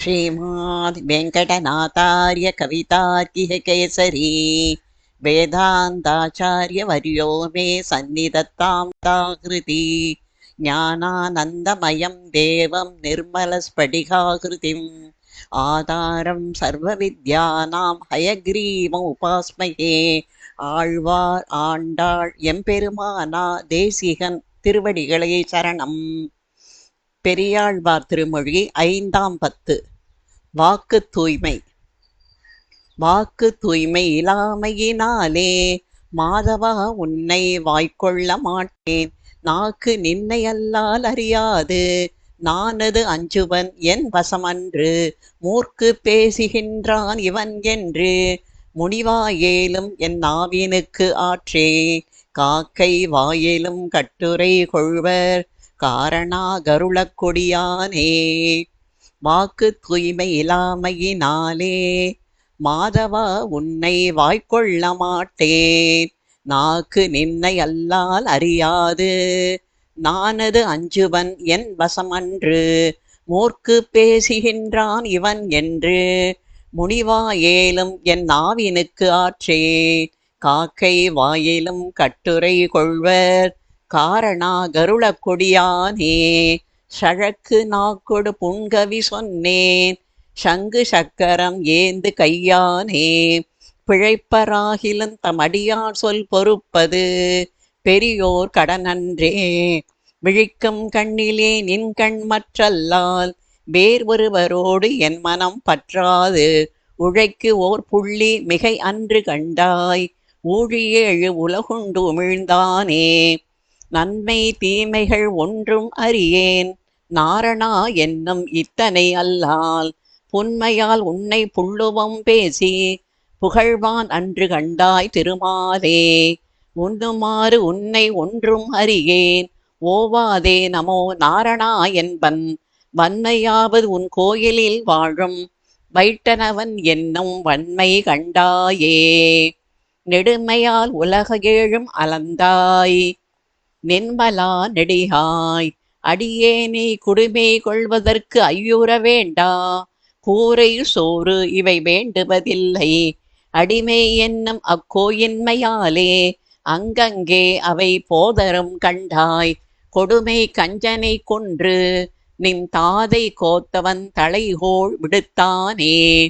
श्रीमाद् वेङ्कटनाथार्य कवितार्किः केसरी वेदान्ताचार्यवर्यो मे सन्निधत्तां ताकृति ज्ञानानन्दमयं देवं निर्मलस्फटिकाकृतिम् आधारं सर्वविद्यानां हयग्रीवमुपास्महे ஆழ்வார் ஆண்டாள் எம்பெருமானா தேசிகன் திருவடிகளை சரணம் பெரியாழ்வார் திருமொழி ஐந்தாம் பத்து வாக்கு தூய்மை வாக்கு தூய்மை இல்லாமையினாலே மாதவா உன்னை வாய்க்கொள்ள மாட்டேன். நாக்கு நின்னை அல்லால் அறியாது. நானது அஞ்சுவன் என் வசமன்று. மூர்க்கு பேசுகின்றான் இவன் என்று. முனிவாயேலும் என் நாவினுக்கு ஆற்றே. காக்கை வாயிலும் கட்டுரை கொள்வர். காரணா கருளக்கொடியானே கொடியானே வாக்கு தூய்மை இல்லாமையினாலே மாதவா உன்னை வாய்க்கொள்ள மாட்டேன். நாக்கு நின்னை அல்லால் அறியாது. நானது அஞ்சுவன் என் வசமன்று. மூர்க்கு பேசுகின்றான் இவன் என்று. முனிவாயேலும் என் நாவினுக்கு ஆற்றே. காக்கை வாயிலும் கட்டுரை கொள்வர். காரணா கருள கொடியானே. சழக்கு நாக்கொடு புன்கவி சொன்னேன் சங்கு சக்கரம் ஏந்து கையானே பிழைப்பராகிலும் தமடியார் சொல் பொறுப்பது பெரியோர் கடனன்றே. விழிக்கும் கண்ணிலே நின் கண் மற்றல்லால் வேர் ஒருவரோடு என் மனம் பற்றாது. உழைக்கு ஓர் புள்ளி மிகை அன்று கண்டாய் ஊழியேழு உலகுண்டு உமிழ்ந்தானே. நன்மை தீமைகள் ஒன்றும் அறியேன் நாரணா என்னும் இத்தனை அல்லால் புன்மையால் உன்னை புள்ளுவம் பேசி புகழ்வான் அன்று கண்டாய் திருமாலே. உண்ணுமாறு உன்னை ஒன்றும் அறியேன். ஓவாதே நமோ நாரணா என்பன். வன்மையாவது உன் கோயிலில் வாழும். வைட்டனவன் என்னும் வன்மை கண்டாயே. நெடுமையால் உலக ஏழும் அலந்தாய் நின்மலா நெடியாய் அடியேனை குடுமை கொள்வதற்கு ஐயுற வேண்டா கூரை சோறு இவை வேண்டுவதில்லை. அடிமை என்னும் அக்கோயின்மையாலே அங்கங்கே அவை போதரும் கண்டாய். கொடுமை கஞ்சனை கொன்று நின் தாதை கோத்தவன் தலைகோள் விடுத்தானே.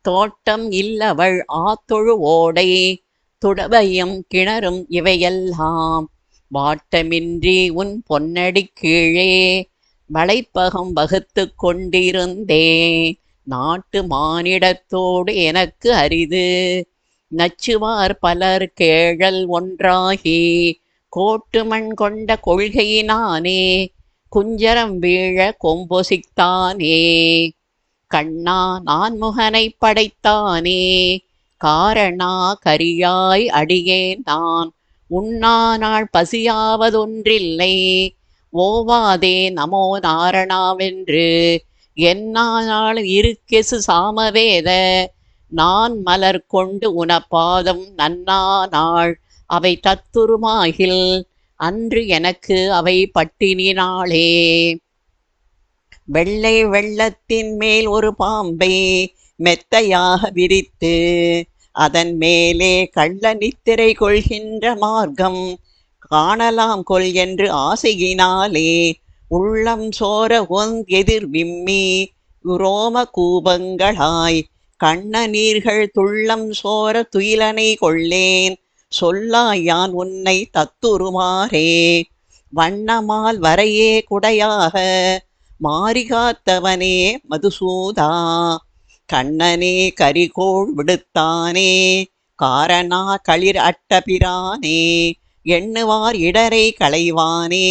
தோட்டம் இல்லவள் ஆத்தொழு ஓடை துடவையும் கிணறும் இவையெல்லாம். வாட்டமின்றி உன் பொன்னடி கீழே வளைப்பகம் வகுத்து கொண்டிருந்தே. நாட்டு மானிடத்தோடு எனக்கு அரிது. நச்சுவார் பலர் கேழல் ஒன்றாகி கோட்டுமண் கொண்ட கொள்கையினானே குஞ்சரம் வீழ கொம்பொசித்தானே. கண்ணா நான் முகனை படைத்தானே காரணா கரியாய் அடியேன் நான். உண்ணா நாள் பசியாவதொன்றில்லை. ஓவாதே நமோ நாரணாவென்று. என்னானால் இருக்கெசு சாமவேத. நான் மலர் கொண்டு உனப்பாதம் நன்னா நாள் அவை தத்துருமாகில். அன்று எனக்கு அவை பட்டினினாளே. வெள்ளை வெள்ளத்தின் மேல் ஒரு பாம்பை மெத்தையாக விரித்து அதன் மேலே கள்ள நித்திரை கொள்கின்ற மார்க்கம் காணலாம் கொள் என்று ஆசையினாலே உள்ளம் சோர ஒன் எதிர் விம்மி உரோம கூபங்களாய் கண்ண நீர்கள் துள்ளம் சோர துயிலனை கொள்ளேன் சொல்லாயான் உன்னை தத்துருமாறே வண்ணமால் வரையே குடையாக மாறிகாத்தவனே மதுசூதா கண்ணனே கரிகோள் விடுத்தானே காரணா களிர் அட்டபிரானே எண்ணுவார் இடரை களைவானே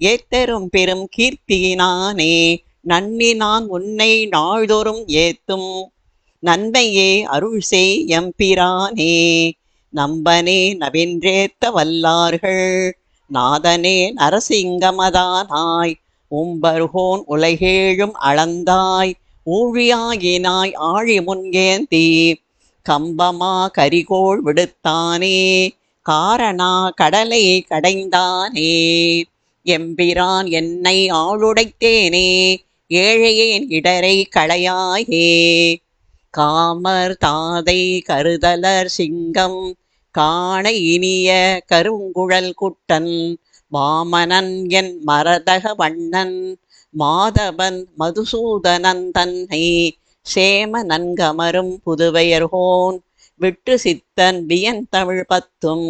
ஏத்தரும் பெரும் கீர்த்தியினானே நன்னி நான் உன்னை நாள்தோறும் ஏத்தும் நன்மையே அருள் செய் எம்பிரானே நம்பனே நவின்றேத்த வல்லார்கள் நாதனே நரசிங்கமதானாய் உம்பருகோன் உலகேழும் அளந்தாய் ஊழியாயினாய் ஆழி முன்கேந்தி கம்பமா கரிகோள் விடுத்தானே காரணா கடலை கடைந்தானே எம்பிரான் என்னை ஆளுடைத்தேனே ஏழையேன் இடரை களையாயே. காமர் தாதை கருதலர் சிங்கம் காண இனிய கருங்குழல் குட்டன் வாமனன் என் மரதக வண்ணன் மாதவன் மதுசூதனன் தன்னை சேம நன்கமரும் புதுவையர்கோன் விட்டு சித்தன் வியன் தமிழ் பத்தும்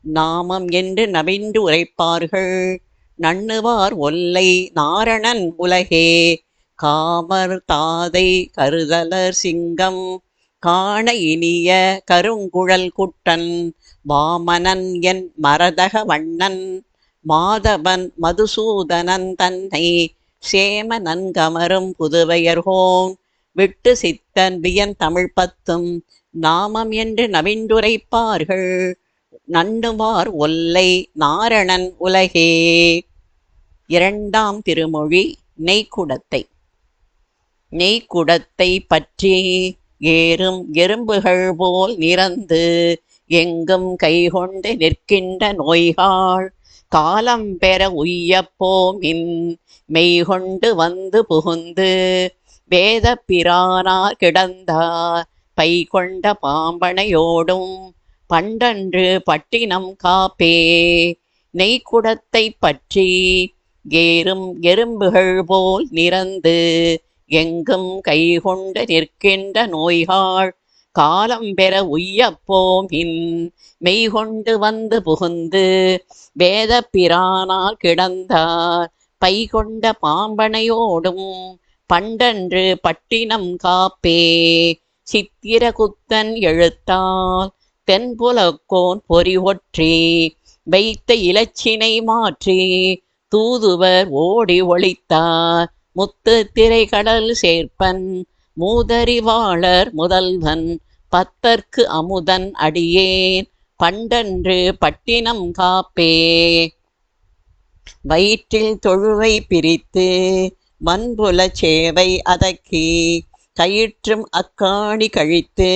நாமம் என்று நவின்று உரைப்பார்கள். நண்ணுவார் ஒல்லை நாரணன் உலகே காமர் தாதை கருதலர் சிங்கம் காண இனிய கருங்குழல் குட்டன் வாமனன் என் மரதக வண்ணன் மாதவன் மதுசூதனன் தன்னை சேம நன்கமரும் புதுவையர்கோன். விட்டு சித்தன் வியன் தமிழ் பத்தும் நாமம் என்று நவிண்டுரைப்பார்கள் நண்ணுவார் ஒல்லை நாரணன் உலகே. இரண்டாம் திருமொழி நெய்க்குடத்தை நெய்க்குடத்தை பற்றி ஏறும் எறும்புகள் போல் நிறந்து எங்கும் கைகொண்டு நிற்கின்ற நோய்காள் காலம் பெற உய்யப்போமின் மெய்கொண்டு வந்து புகுந்து வேத பிரானார் கிடந்தார். பை கொண்ட பாம்பனையோடும் பண்டன்று பட்டினம் காப்பே. நெய்க்குடத்தை பற்றி ஏறும் எறும்புகள் போல் நிறந்து எங்கும் கைகொண்டு நிற்கின்ற நோய்காள் காலம் பெற உய்யப்போமின் மெய்கொண்டு வந்து புகுந்து வேத பிரானால் கிடந்தார். பை கொண்ட பாம்பனையோடும் பண்டன்று பட்டினம் காப்பே. சித்திரகுத்தன் எழுத்தால் தென்புலக்கோன் பொறி ஒற்றி வைத்த இலச்சினை மாற்றி. தூதுவர் ஓடி ஒளித்தார் முத்து திரைகடல் சேர்ப்பன். மூதறிவாளர் முதல்வன். பத்தர்க்கு அமுதன் அடியேன் பண்டன்று பட்டினம் காப்பே. வயிற்றில் தொழுவை பிரித்து மண்புல சேவை அதக்கி. கயிற்றும் அக்காணி கழித்து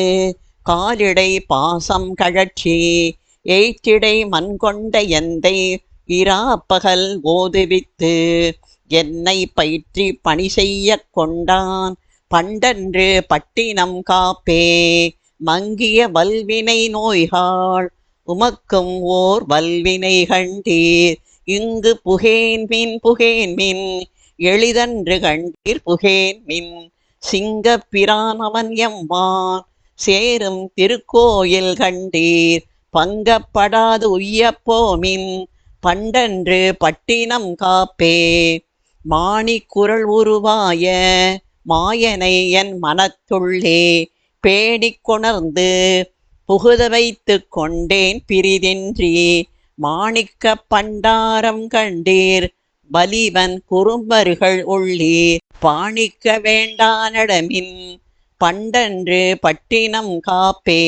காலிடை பாசம் கழற்றி. எய்த்திடை மண் கொண்ட எந்தை இராப்பகல் ஓதுவித்து என்னை பயிற்றி பணி செய்ய கொண்டான் பண்டன்று பட்டினம் காப்பே. மங்கிய வல்வினை நோய்காள் உமக்கும் ஓர் வல்வினை கண்டீர். இங்கு புகேன் மின் புகேன் மின் எளிதன்று கண்டீர் புகேன் மின். சிங்கப் பிரானவன் எம்மான் சேரும் திருக்கோயில் கண்டீர். பங்கப்படாது உய்யப்போமின் பண்டன்று பட்டினம் காப்பே. மாணிக்குரல் உருவாய மாயனை என் மனத்துள்ளே பேடிக்கொணர்ந்து புகுத வைத்து கொண்டேன் பிரிதின்றி மாணிக்க பண்டாரம் கண்டீர் பலிவன் குறும்பர்கள் உள்ளீர். பாணிக்க வேண்டானடமின் பண்டன்று பட்டினம் காப்பே.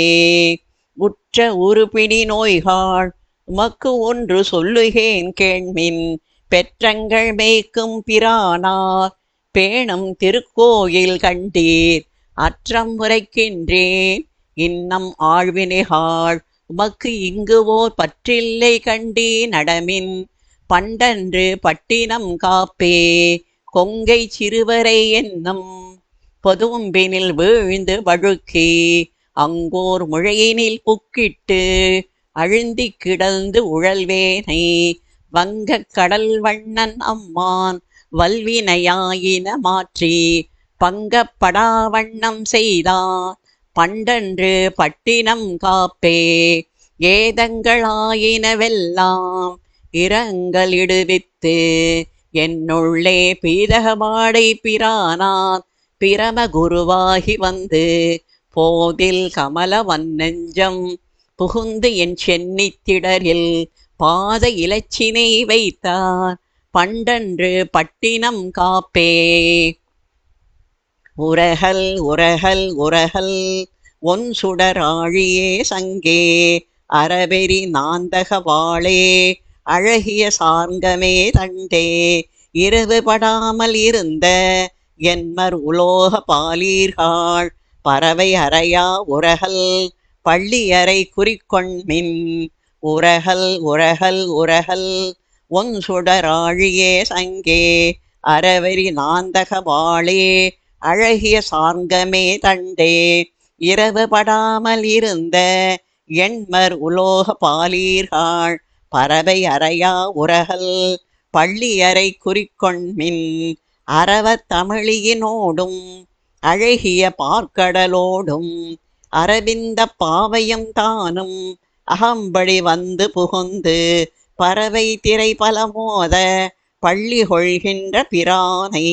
உற்ற உருப்பிடி நோய்காள் உமக்கு ஒன்று சொல்லுகேன் கேள்மின் பெற்றங்கள் மேய்க்கும் பிரானார் பேணும் திருக்கோயில் கண்டீர். அற்றம் உரைக்கின்றேன் இன்னம் ஆழ்வினைகாள் உமக்கு இங்கு ஓர் பற்றில்லை கண்டீ நடமின். பண்டன்று பட்டினம் காப்பே கொங்கை சிறுவரை என்னும். பொதும்பினில் வீழ்ந்து வழுக்கி அங்கோர் முழையினில் புக்கிட்டு அழுந்தி கிடந்து உழல்வேனை. வங்கக் கடல் வண்ணன் அம்மான் வல்வினையாயின மாற்றி பங்கப்படா வண்ணம் செய்தான் பண்டன்று பட்டினம் காப்பே. ஏதங்களாயினவெல்லாம் இரங்கலிடுவித்து என்னுள்ளே பீதகமாடை பிரானான் பிரம குருவாகி வந்து போதில் கமலவன் நெஞ்சம் புகுந்து என் சென்னித்திடரில் பாத இலச்சினை வைத்தார் பண்டன்று பட்டினம் காப்பே. உரகல் உரகல் உரகல். ஒன் சுடராழியே சங்கே அறவெறி நாந்தக வாளே. அழகிய சார்ந்தமே தண்டே இரவு படாமல் இருந்த என்மர் உலோக பாலீர்காள். பறவை அறையா உரகல் பள்ளியறை குறிக்கொண்மின் உரகல் உரகல் உரகல். ஒன் சுடராழியே சங்கே அறவெறி நாந்தக வாழே அழகிய சாங்கமே தண்டே. இரவு படாமல் இருந்த எண்மர் உலோக பாலீர்காள் பறவை அறையா உரகல் பள்ளியறை குறிக்கொண்மின் அரவ தமிழியினோடும் அழகிய பார்க்கடலோடும் அரவிந்த பாவையும் தானும் அகம்படி வந்து புகுந்து பறவை திரை பல மோத பள்ளி கொள்கின்ற பிரானை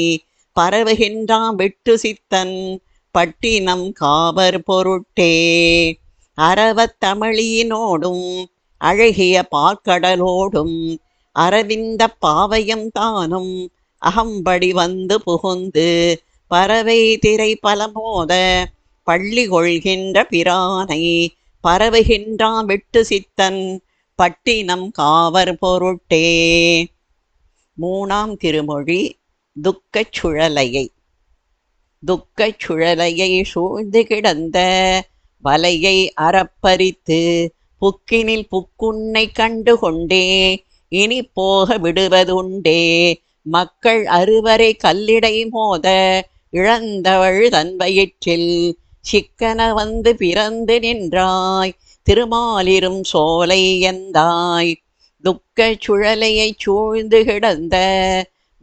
பரவுகின்றான் விட்டு சித்தன் பட்டினம் காவர் பொருட்டே. அரவத் தமிழியினோடும் அழகிய பாக்கடலோடும் அரவிந்த பாவையும் தானும் அகம்படி வந்து புகுந்து பறவை திரை பல மோத பள்ளி கொள்கின்ற பிரானை பரவுகின்றான் விட்டு சித்தன் பட்டினம் காவர் பொருட்டே. மூணாம் திருமொழி துக்கச் சுழலையை. துக்கச் சுழலையை சூழ்ந்து கிடந்த வலையை அறப்பறித்து புக்கினில் புக்குன்னை கண்டு கொண்டே இனி போக விடுவதுண்டே. மக்கள் அறுவரை கல்லிடை மோத இழந்தவள் தன் வயிற்றில் சிக்கன வந்து பிறந்து நின்றாய் திருமாலிரும் சோலை எந்தாய். துக்கச் சுழலையைச் சூழ்ந்து கிடந்த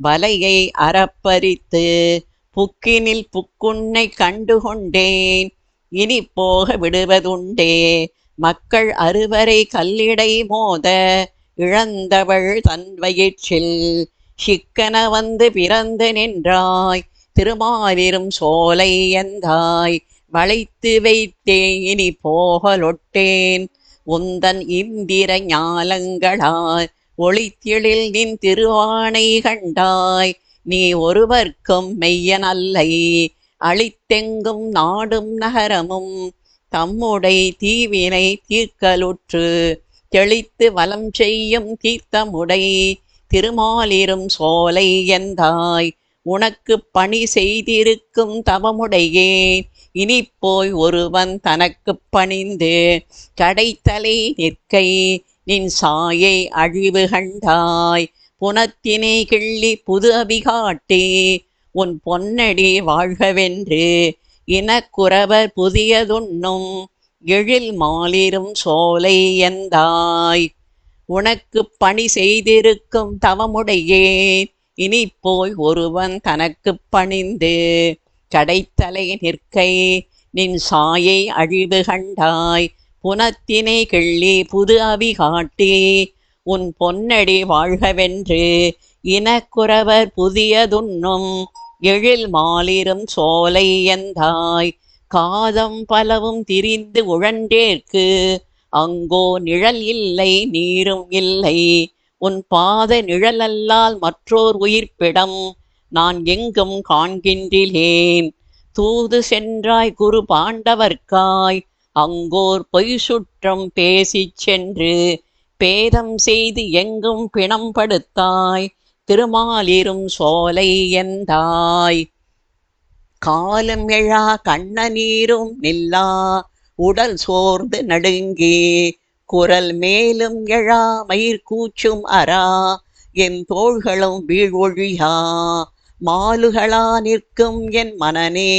வலையை அறப்பறித்து புக்கினில் புக்குன்னை கண்டுகொண்டேன். இனி போக விடுவதுண்டே. மக்கள் அறுவரை கல்லிடை மோத இழந்தவள் தன் வயிற்றில் சிக்கன வந்து பிறந்து நின்றாய். திருமாலிரும் சோலை எந்தாய். வளைத்து வைத்தேன். இனி போகலொட்டேன். உந்தன் இந்திர ஞாலங்களாய் ஒளித்திழில் நின் திருவானை கண்டாய். நீ ஒருவர்க்கும் மெய்யனல்லை. அழித்தெங்கும் நாடும் நகரமும் தம்முடை தீவினை தீர்க்கலுற்று. தெளித்து வலம் செய்யும் தீர்த்தமுடை திருமாலிரும் சோலை எந்தாய். உனக்கு பணி செய்திருக்கும் தவமுடையேன் இனி போய் ஒருவன் தனக்கு பணிந்து கடைத்தலை நிற்கை. நின் சாயை அழிவு கண்டாய். புனத்தினை கிள்ளி புது அபிகாட்டே. உன் பொன்னடி வாழ்கவென்று இனக்குறவர் புதியதுண்ணும். எழில் மாலிரும் சோலை எந்தாய். உனக்கு பணி செய்திருக்கும் தவமுடையேன் இனி போய் ஒருவன் தனக்கு பணிந்து கடைத்தலை நிற்கை. நின் சாயை அழிவு கண்டாய். புனத்தினை கிள்ளி புது அவி காட்டி உன் பொன்னடி வாழ்கவென்று இனக்குறவர் புதியதுண்ணும். எழில் மாலிரும் சோலை எந்தாய்? காதம் பலவும் திரிந்து உழன்றேற்கு. அங்கோ நிழல் இல்லை நீரும் இல்லை. உன் பாத நிழலல்லால் மற்றோர் உயிர்ப்பிடம் நான் எங்கும் காண்கின்றிலேன் தூது சென்றாய் குரு பாண்டவர்க்காய் அங்கோர் பொய் சுற்றம் பேசிச் சென்று பேதம் செய்து எங்கும் பிணம் படுத்தாய் திருமாலிரும் சோலை எந்தாய். காலம் எழா கண்ணநீரும் நில்லா உடல் சோர்ந்து நடுங்கி குரல் மேலும் எழா மயிர் கூச்சும் அரா என் தோள்களும் வீழ்வொழியா மாலுகளா நிற்கும் என் மனனே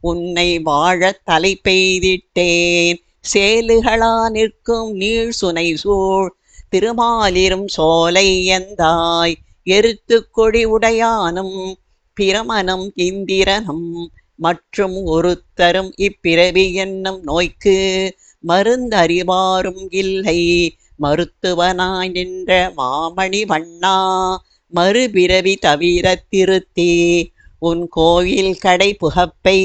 உன்னை வாழத் தலை பெய்திட்டேன். சேலுகளா நிற்கும் நீள் சுனை சூழ் திருமாலிரும் சோலை எந்தாய். எருத்து கொடி உடையானும் பிரமனும் இந்திரனும் மற்றும் ஒருத்தரும் இப்பிறவி என்னும் நோய்க்கு மருந்தறிவாரும் இல்லை. மருத்துவனாய் நின்ற மாமணி வண்ணா மறுபிறவி தவிர திருத்தி உன் கோயில் கடை புகப்பை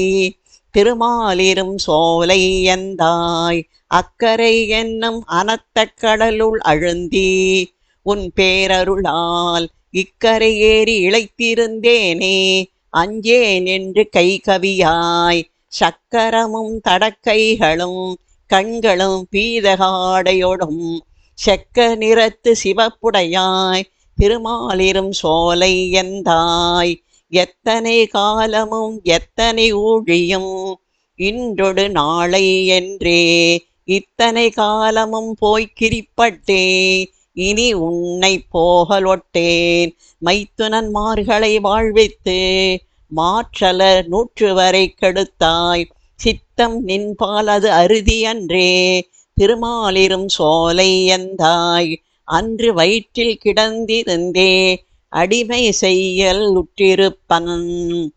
திருமாலிரும் சோலை எந்தாய் அக்கரை என்னும் அனத்த கடலுள் அழுந்தி. உன் பேரருளால் இக்கரை ஏறி இழைத்திருந்தேனே. அஞ்சேன் என்று கை கவியாய் சக்கரமும் தடக்கைகளும் கண்களும் பீதகாடையோடும் செக்க நிறத்து சிவப்புடையாய். திருமாலிரும் சோலை எந்தாய் எத்தனை காலமும் எத்தனை ஊழியும் இன்றொடு நாளை என்றே. இத்தனை காலமும் போய்க் கிரிப்பட்டேன் இனி உன்னை போகலொட்டேன் மைத்துனன்மார்களை வாழ்வித்து மாற்றல நூற்று வரை கெடுத்தாய். சித்தம் நின்பால் அது அறுதி அன்றே. திருமாலிரும் சோலை எந்தாய்? அன்று வயிற்றில் கிடந்திருந்தே. அடிமை செய்யல் உற்றிருப்பன்.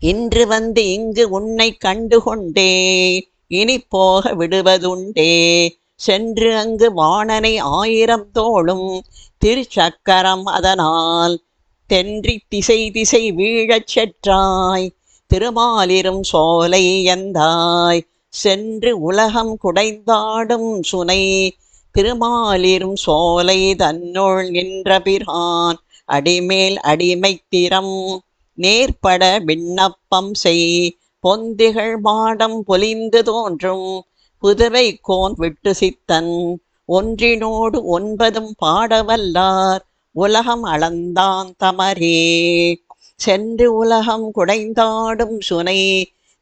இன்று வந்து இங்கு உன்னை கண்டு கொண்டே இனி போக விடுவதுண்டே. சென்று அங்கு வாணனை ஆயிரம் தோளும் திருச்சக்கரம் அதனால் தென்றி திசை திசை வீழச் செற்றாய். திருமாலிரும் சோலை எந்தாய்? சென்று உலகம் குடைந்தாடும் சுனை திருமாலிரும் சோலை தன்னுள் நின்ற பிரான் அடிமேல் அடிமைத்திறம் நேர்பட விண்ணப்பம் செய் பொந்திகள் மாடம் பொலிந்து தோன்றும் புதுவை கோன் விட்டு சித்தன் ஒன்றினோடு ஒன்பதும் பாடவல்லார் உலகம் அளந்தான் தமரே. சென்று உலகம் குடைந்தாடும் சுனை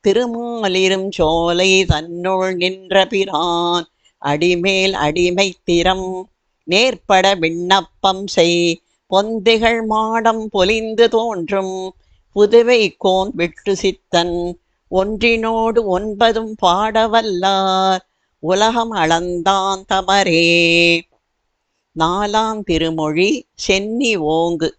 திருமாலிரும் சோலை தன்னுள் நின்ற பிரான் அடிமேல் அடிமை திறம். நேர்பட விண்ணப்பம் செய். பொந்திகள் மாடம் பொலிந்து தோன்றும். புதுவை கோன் விட்டு சித்தன். ஒன்றினோடு ஒன்பதும் பாடவல்லார். உலகம் அளந்தான் தமரே. நாலாம் திருமொழி சென்னி ஓங்கு.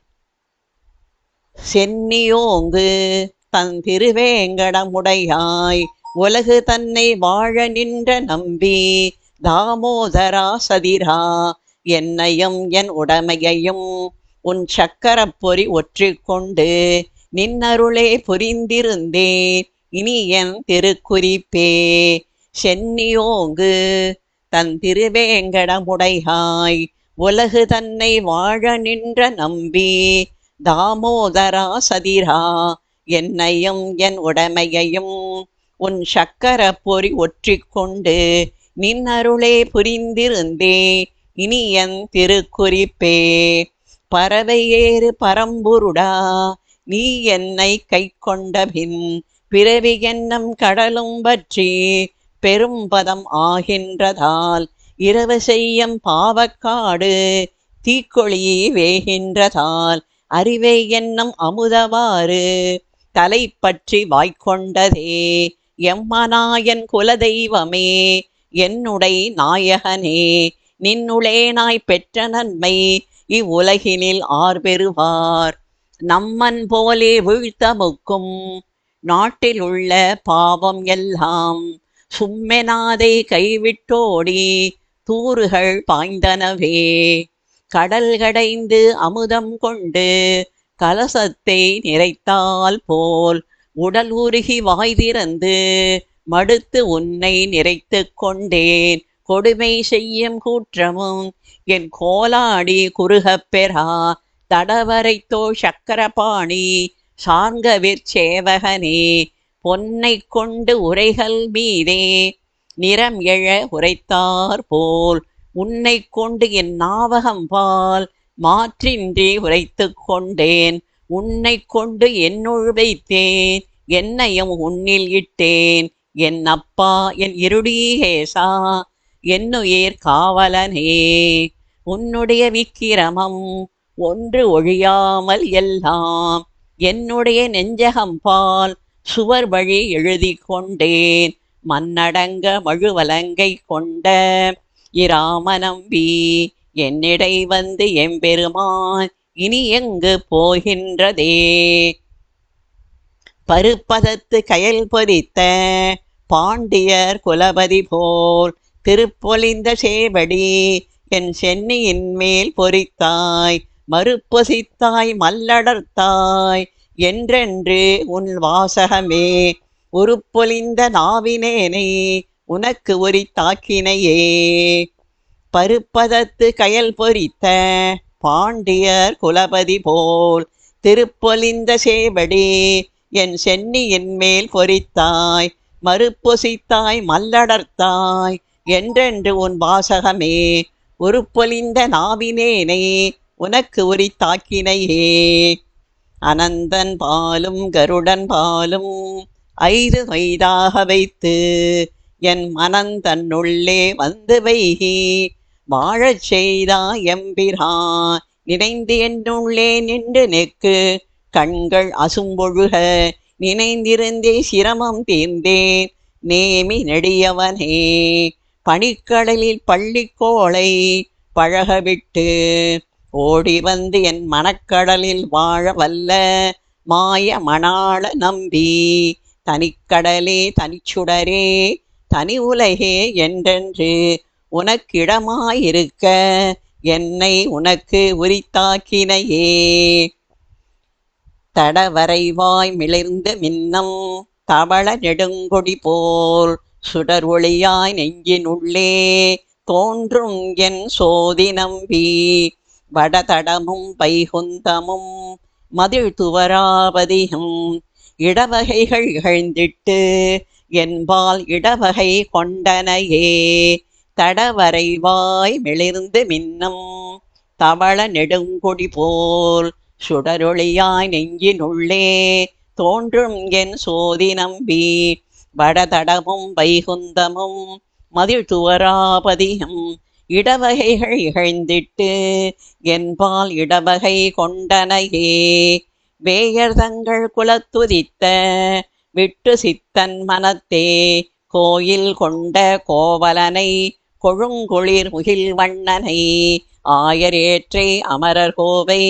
சென்னியோங்கு தன் திருவேங்கடமுடையாய் உலகு தன்னை வாழ நின்ற நம்பி. தாமோதரா சதிரா என்னையும் என் உடமையையும் உன் சக்கரப் பொறி ஒற்றிக்கொண்டு நின்னருளே புரிந்திருந்தேன் இனி என் திருக்குறிப்பே. சென்னியோங்கு தன் திருவேங்கடமுடையாய் உலகு தன்னை வாழ நின்ற நம்பி தாமோதரா சதிரா என்னையும் என் உடைமையையும் உன் சக்கர பொறி ஒற்றிக்கொண்டு நின் அருளே புரிந்திருந்தே இனி என் திருக்குறிப்பே பறவையேறு பரம்புருடா நீ என்னை கை கொண்டபின் பிறவி என்னும் கடலும் பற்றி பெரும்பதம் ஆகின்றதால் இரவு செய்யும் பாவக்காடு தீக்கொழியே வேகின்றதால் அறிவை என்னும் அமுதவாறு தலை பற்றி வாய்க்கொண்டதே எம்மனாயன் குலதெய்வமே என்னுடை நாயகனே நின்னுளே நாய் பெற்ற நன்மை இவ்வுலகினில் ஆர் பெறுவார். நம்மன் போலே வீழ்த்தமுக்கும் நாட்டில் உள்ள பாவம் எல்லாம் சும்மெனாதை கைவிட்டோடி தூறுகள் பாய்ந்தனவே. கடல் கடைந்து அமுதம் கொண்டு கலசத்தை நிறைத்தால் போல் உடல் உருகி வாய் திறந்து மடுத்து உன்னை நிறைத்து கொண்டேன். கொடுமை செய்யும் கூற்றமும் என் கோலாடி குறுகப் பெறா. தடவரைத்தோ சக்கரபாணி சார்கவிற்சேவகனே பொன்னை கொண்டு உரைகள் மீதே. நிறம் எழ உரைத்தார் போல் உன்னை கொண்டு என் நாவகம் பால். மாற்றின்றி உரைத்து கொண்டேன் உன்னை கொண்டு என்னுள் வைத்தேன் என்னையும் உன்னில் இட்டேன். என் அப்பா என் இருடீகேசா என்னுயிர் காவலனே. உன்னுடைய விக்கிரமம் ஒன்று ஒழியாமல் எல்லாம். என்னுடைய நெஞ்சகம் பால் சுவர் வழி எழுதி கொண்டேன். மன்னடங்க மழுவலங்கை கொண்ட இராமநம்பி என்னிடை வந்து எம்பெருமான் இனி எங்கு போகின்றதே? பருப்பதத்து கயல் பொறித்த பாண்டியர் குலபதி போல் திருப்பொலிந்த சேவடி என் சென்னியின் மேல் பொறித்தாய் மறுப்பொசித்தாய் மல்லடர்த்தாய் என்றென்று உன் வாசகமே உருப்பொலிந்த நாவினேனை உனக்கு உரித்தாக்கினையே பருப்பதத்து கயல் பொறித்த பாண்டியர் குலபதி போல் திருப்பொலிந்த சேவடி என் சென்னியின் மேல் பொறித்தாய் மறுப்பொசித்தாய் மல்லடர்த்தாய் என்றென்று உன் வாசகமே உருப்பொலிந்த நாவினேனே உனக்கு உரித்தாக்கினையே. அனந்தன் பாலும் கருடன் பாலும் ஐது வயதாக வைத்து என் மனந்தன்னுள்ளே வந்து வைகி வாழச் செய்தா எம்பிரா நினைந்து என்னுள்ளே நின்று நெக்கு கண்கள் அசும்பொழுக நினைந்திருந்தே சிரமம் தீர்ந்தேன் நேமி நெடியவனே. பனிக்கடலில் பள்ளிக்கோளை பழகவிட்டு ஓடி வந்து என் மனக்கடலில் வாழ வல்ல மாய மணாள நம்பி தனிக்கடலே தனிச்சுடரே தனி உலகே என்றென்று உனக்கிடமாயிருக்க என்னை உனக்கு உரித்தாக்கினையே. தடவரைவாய் மிளிர்ந்து மின்னம் தவள நெடுங்கொடி போல் சுடர் ஒளியாய் நெஞ்சினுள்ளே தோன்றும் என் சோதி நம்பி. வடதடமும் பைகுந்தமும் மதில் துவராபதியும் இடவகைகள் இகழ்ந்திட்டு என்பால் இடவகை கொண்டனையே. தடவரைவாய் மிளிர்ந்து மின்னம் தவள நெடுங்கொடி போல் சுடரொளியாய் நெஞ்சினுள்ளே தோன்றும் என் சோதி நம்பி வடதடமும் வைகுந்தமும் மதில் துவராபதியும் இடவகைகள் இகழ்ந்திட்டு என்பால் இடவகை கொண்டனையே வேயர் தங்கள் குலத்துதித்த விட்டு சித்தன் மனத்தே கோயில் கொண்ட கோவலனை கொழுங்குளிர் முகில் வண்ணனை ஆயரேற்றை அமரர் கோவை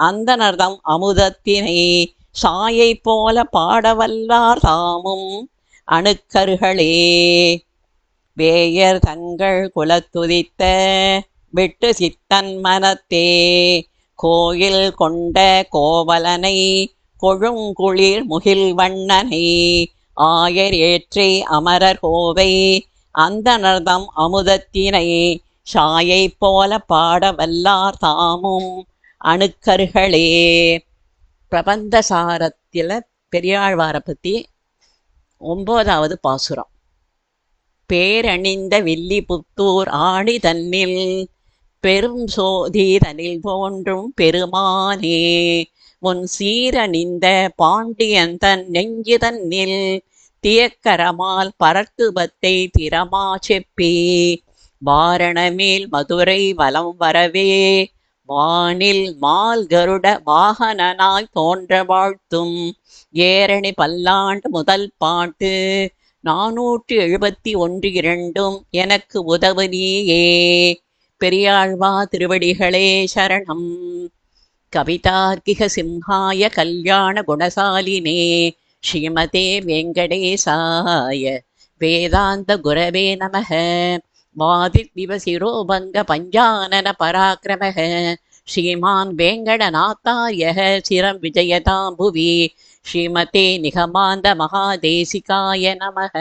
அந்தனர்தம் அமுதத்தினை சாயை போல பாடவல்லார் தாமும் அணுக்கருகளே. வேயர் தங்கள் குலத்துதித்த விட்டு சித்தன் மனத்தே. கோயில் கொண்ட கோவலனை கொழுங்குளிர் முகில் வண்ணனை ஆயர் ஏற்றி அமரர் கோவை அந்தனர்தம் அமுதத்தினை சாயை போல பாட வல்லார் தாமும் அணுக்கர்களே. பிரபந்த சாரத்தில் பெரியாழ்வாரை பற்றி ஒம்போதாவது பாசுரம். பேரணிந்த வில்லி புத்தூர் ஆடி தன்னில் பெரும் சோதி தனில் போன்றும் பெருமானே. உன் சீரணிந்த பாண்டியன் தன் நெஞ்சு தன்னில் தியக்கரமால் பரத்துபத்தை திறமா செப்பி வாரணமேல் மதுரை வலம் வரவே வானில் மால் கருட வாகனனாய் தோன்ற வாழ்த்தும். ஏரணி பல்லாண்டு முதல் பாட்டு நானூற்றி எழுபத்தி ஒன்று இரண்டும் எனக்கு உதவனியே பெரியாழ்வா திருவடிகளே சரணம். கவிதார்க்கிக சிம்ஹாய கல்யாண குணசாலினே ஸ்ரீமதே வெங்கடேசாய வேதாந்த குரவே நமக. வாதித்விவ சிரோபங்க பஞ்சானன பராக்கிரமக. ஸ்ரீமான் வேங்கடநாத்தாய சிரம் விஜயதாம்புவி. ஸ்ரீமதே நிகமாந்த மகாதேசிகாய நமக.